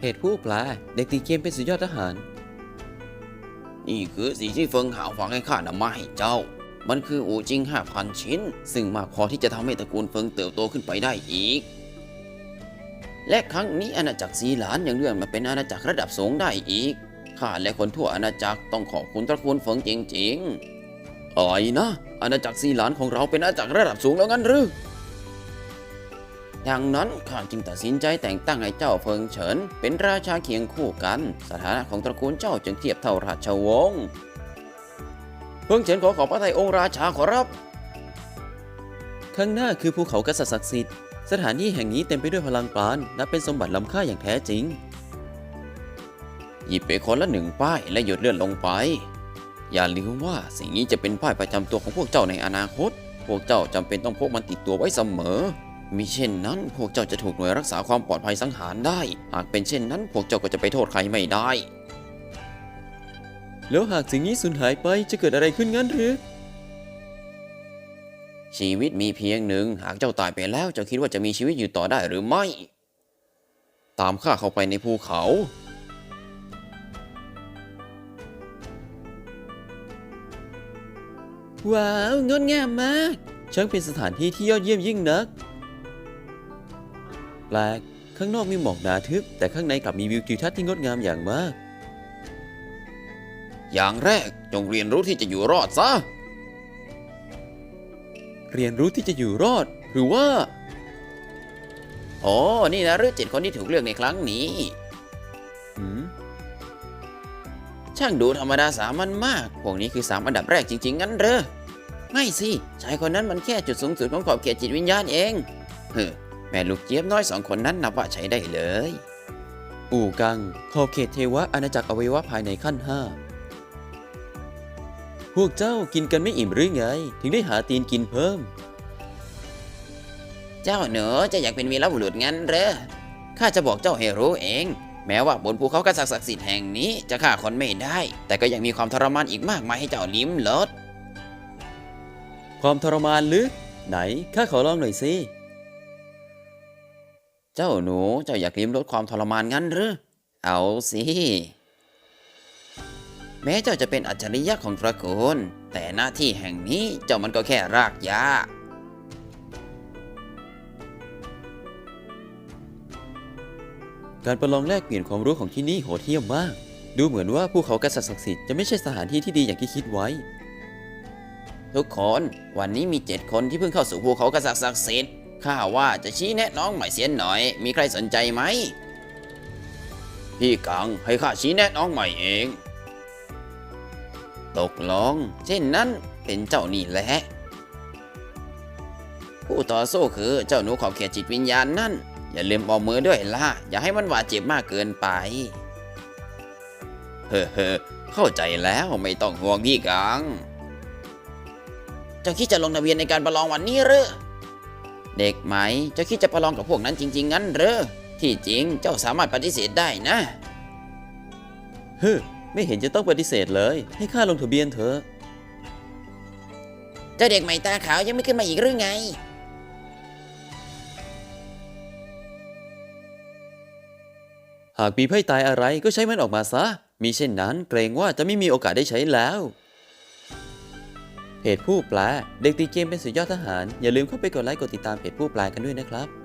เหตุผู้แปลเด็กตีเกมเป็นสุดยอดทหาร นี่คือสิ่งที่เฟิงหาวฝากให้ข้านำมาให้เจ้า มันคืออูจิงห้าพันชิ้น ซึ่งมากพอที่จะทำให้ตระกูลเฟิงเติบโตขึ้นไปได้อีก และครั้งนี้อาณาจักรซีหลานยังเลื่อนมาเป็นอาณาจักรระดับสูงได้อีกข้าและคนทั่วอาณาจักรต้องขอบคุณตระกูลเฟิงจริงๆอ๋อยนะอาณาจักรซีหลานของเราเป็นอาณาจักรระดับสูงแล้วงั้นหรือ ดังนั้นข้าจึงตัดสินใจแต่งตั้งให้เจ้าเฟิงเฉิน เป็นราชาเคียงคู่กัน สถานะของตระกูลเจ้าจึงเทียบเท่าราชวงศ์เฟิงเฉินขอขอบพระทัยองค์ราชาขอรับ ข้างหน้าคือภูเขากษัตริย์ศักดิ์สิทธิ์สถานที่แห่งนี้เต็มไปด้วยพลังปราณนับเป็นสมบัติล้ำค่าอย่างแท้จริง หยิบไปคนละหนึ่งป้ายและหยดเลือนลงไป อย่าลืมว่าสิ่งนี้จะเป็นป้ายประจำตัวของพวกเจ้าในอนาคต พวกเจ้าจำเป็นต้องพกมันติดตัวไว้เสมอ มิเช่นนั้นพวกเจ้าจะถูกหน่วยรักษาความปลอดภัยสังหารได้ หากเป็นเช่นนั้นพวกเจ้าก็จะไปโทษใครไม่ได้ แล้วหากสิ่งนี้สูญหายไปจะเกิดอะไรขึ้นงั้นหรือ ชีวิตมีเพียงหนึ่ง หากเจ้าตายไปแล้วเจ้าคิดว่าจะมีชีวิตอยู่ต่อได้หรือไม่ ตามข้าเข้าไปในภูเขาว้าวงดงามมากช่างเป็นสถานที่ที่ยอดเยี่ยมยิ่งนักแปลกข้างนอกมีหมอกหนาทึบ แต่ข้างในกลับมีวิวทิวทัศน์ที่งดงามอย่างมาก อย่างแรกจงเรียนรู้ที่จะอยู่รอดซะ เรียนรู้ที่จะอยู่รอด หรือว่าโอ้นี่นะหรือเจ็ดคนที่ถูกเลือกในครั้งนี้ หืม ช่างดูธรรมดาสามัญมาก พวกนี้คือสามอันดับแรกจริง ๆ งั้นเหรอ ไม่สิ ชายคนนั้นมันแค่จุดสูงสุดของขอบเขตจิตวิญญาณเองเฮ้ แม่ลูกเจี๊ยบน้อยสองคนนั้นนับว่าใช้ได้เลย อู่กังขอบเขตเทวะอาณาจักรอวัยวะภายในขั้นห้าพวกเจ้ากินกันไม่อิ่มหรือไง ถึงได้หาตีนกินเพิ่ม เจ้าเหนือจะอยากเป็นวีรบุรุษงั้นเหรอข้าจะบอกเจ้าให้รู้เอง แม้ว่าบนภูเขากษัตริย์ศักดิ์สิทธิ์แห่งนี้จะฆ่าคนไม่ได้ แต่ก็ยังมีความทรมานอีกมากมายให้เจ้าลิ้มรสความทรมานหรือ ไหนข้าขอลองหน่อยสิ เจ้าหนูเจ้าอยากลิ้มรสความทรมานงั้นหรือ เอาสิ แม้เจ้าจะเป็นอัจฉริยะของตระกูล แต่หน้าที่แห่งนี้เจ้ามันก็แค่รากหญ้าการประลองแลกเปลี่ยนความรู้ของที่นี่โหดเหี้ยมมาก ดูเหมือนว่าภูเขากษัตริย์ศักดิ์สิทธิ์จะไม่ใช่สถานที่ที่ดีอย่างที่คิดไว้ ทุกคน วันนี้มีเจ็ดคนที่เพิ่งเข้าสู่ภูเขากษัตริย์ศักดิ์สิทธิ์ ข้าว่าจะชี้แนะน้องใหม่เสียนหน่อย มีใครสนใจไหม พี่กังให้ข้าชี้แนะน้องใหม่เอง ตกลงเช่นนั้นเป็นเจ้านี่แหละ ผู้ต่อสู้คือเจ้าหนูขอบเขตจิตวิญญาณนั่น อย่าลืมออมมือด้วยล่ะ อย่าให้มันบาดเจ็บมากเกินไปเฮ้อเข้าใจแล้วไม่ต้องห่วงพี่กัง เจ้าคิดจะลงทะเบียนในการประลองวันนี้หรือ เด็กไหม เจ้าคิดจะประลองกับพวกนั้นจริง ๆ งั้นหรือที่จริงเจ้าสามารถปฏิเสธได้นะเฮ้อไม่เห็นจะต้องปฏิเสธเลย ให้ข้าลงทะเบียนเถอะ เจ้าเด็กใหม่ตาขาวยังไม่ขึ้นมาอีกหรือไง หากมีไพ่ตายอะไรก็ใช้มันออกมาซะ มีเช่นนั้นเกรงว่าจะไม่มีโอกาสได้ใช้แล้ว เพจผู้แปลเด็กตีเกมเป็นสุดยอดทหาร อย่าลืมเข้าไปกดไลค์กดติดตามเพจผู้แปลกันด้วยนะครับ